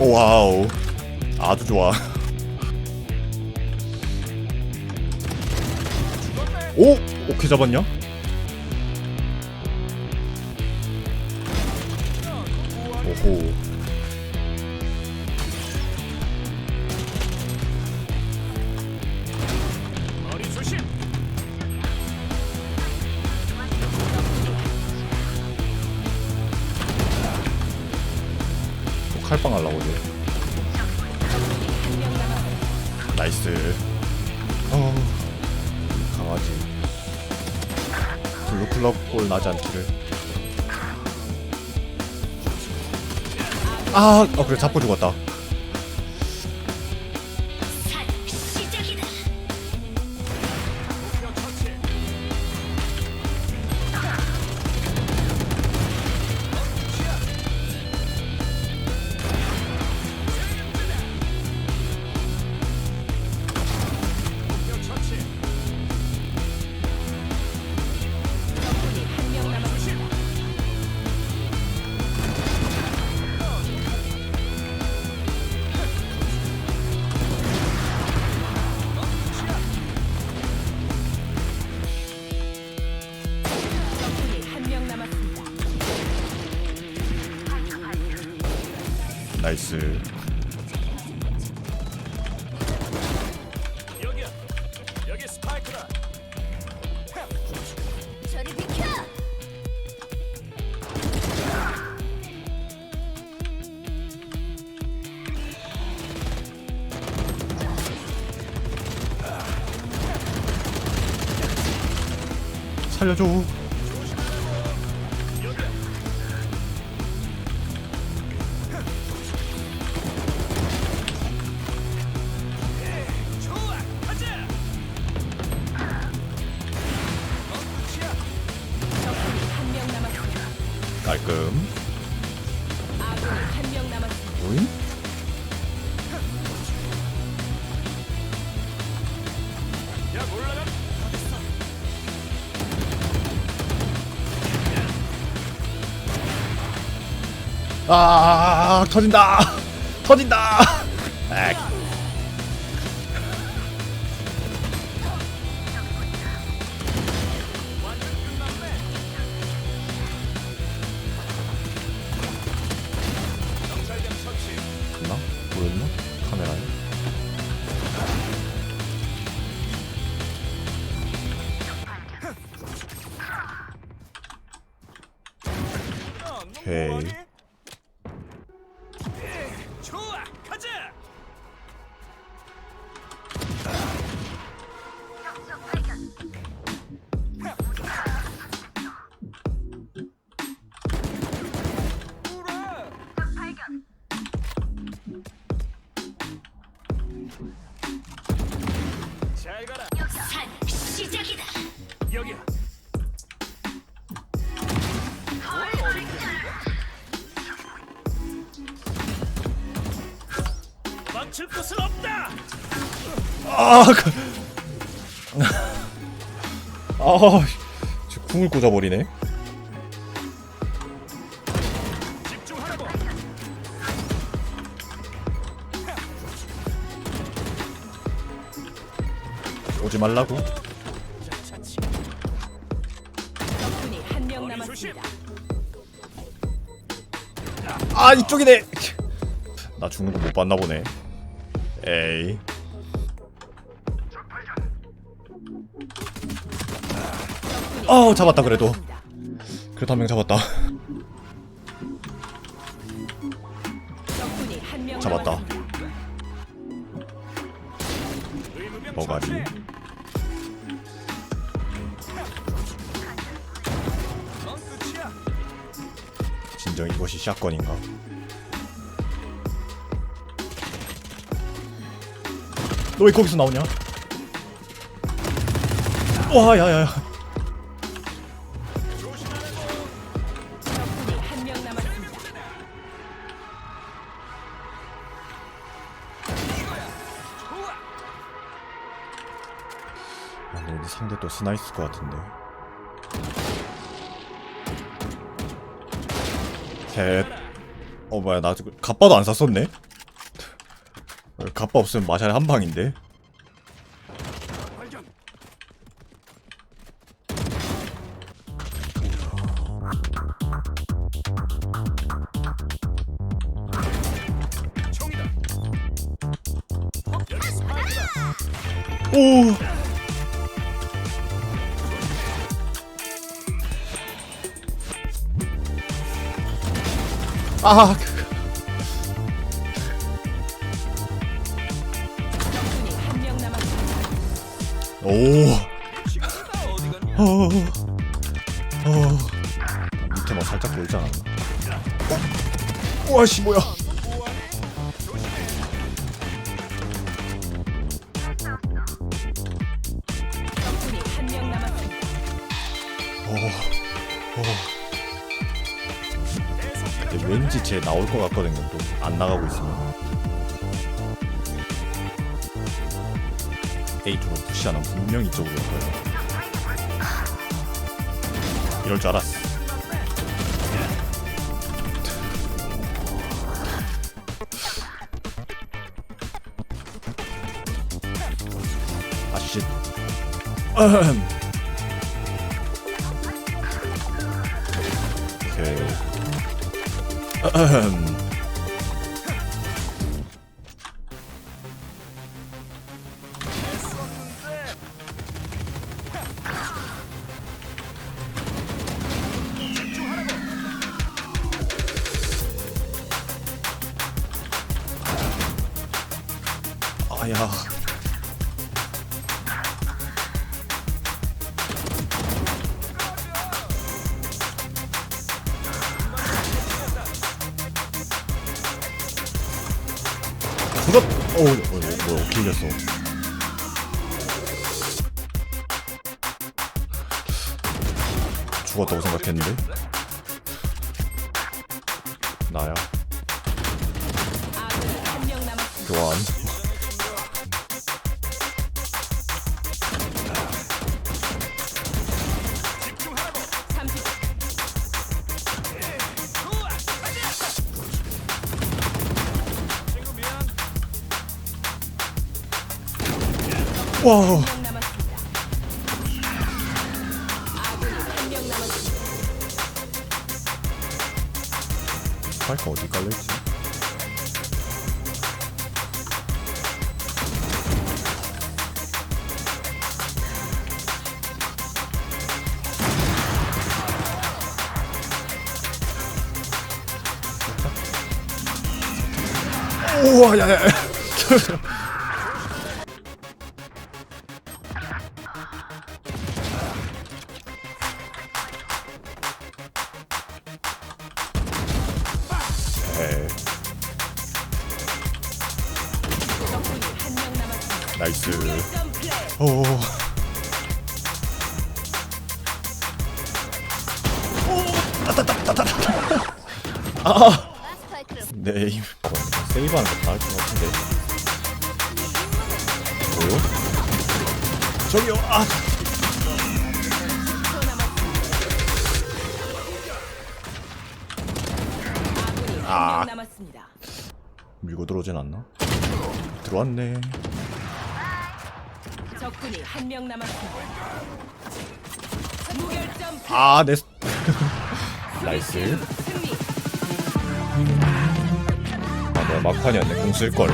오 와우. 아주 좋아. 오! 오케이 잡았냐? 오호 칼빵 하려고 그래 나이스. 어. 강아지. 블루클럽 골 나지 않기를. 아, 어 그래 잡고 죽었다. 나이스 여기야. 여기 스파이크다. 저리 비켜. 살려줘 깔끔. 오잉? 야 올라가. 아 터진다 터진다 액. 어, 망칠 곳은 없다. 아, 그... 아, 씨, 궁을 꽂아버리네. 집중하라고. 오지 말라고. 적군이 한 명. 남았습니다. 아, 이쪽이네. 나 죽는 거 못 봤나 보네. 에이. 어, 잡았다 그래도. 그래도 한 명 잡았다. 잡았다. 끝이야. 진정 이것이 샷건인가? 너 왜 거기서 나오냐? 와, 야야야. 근데 상대 또 스나 있을 것 같은데. 셋. 어 뭐야 나 지금 갑바도 안 샀었네. 갑바 없으면 마샬 한 방인데. 오. 아. 오. 어. 어. 밑에 뭐 살짝 않았나? 어? 우와씨 뭐야? 오. 근데 왠지 쟤 나올 것 같거든요. 또 안 나가고 있으면. A 쪽으로 푸시하는 분명 이쪽으로 올 거예요. 이럴 줄 알았어. 아씨. 오케이. 아야. 그것 어, 어, 어, 뭐야 길렸어. 죽었다고 생각했는데 나야. 교환. 와. 스파이크 어디 깔려있지? 우와 야야 에 이 적군이 한명 남았습니다. 나이스 결점 플레이. 오. 스파이크를 네임 세이브하는 거 나을 것 같은데 뭐요? 저기요 아 아. 남았습니다. 밀고 들어오진 않나? 들어왔네 적군이 한 명 남았습니다. 무결점 플레이. 아내 나이스 승리. 아 내가 막판이었네 공 쓸걸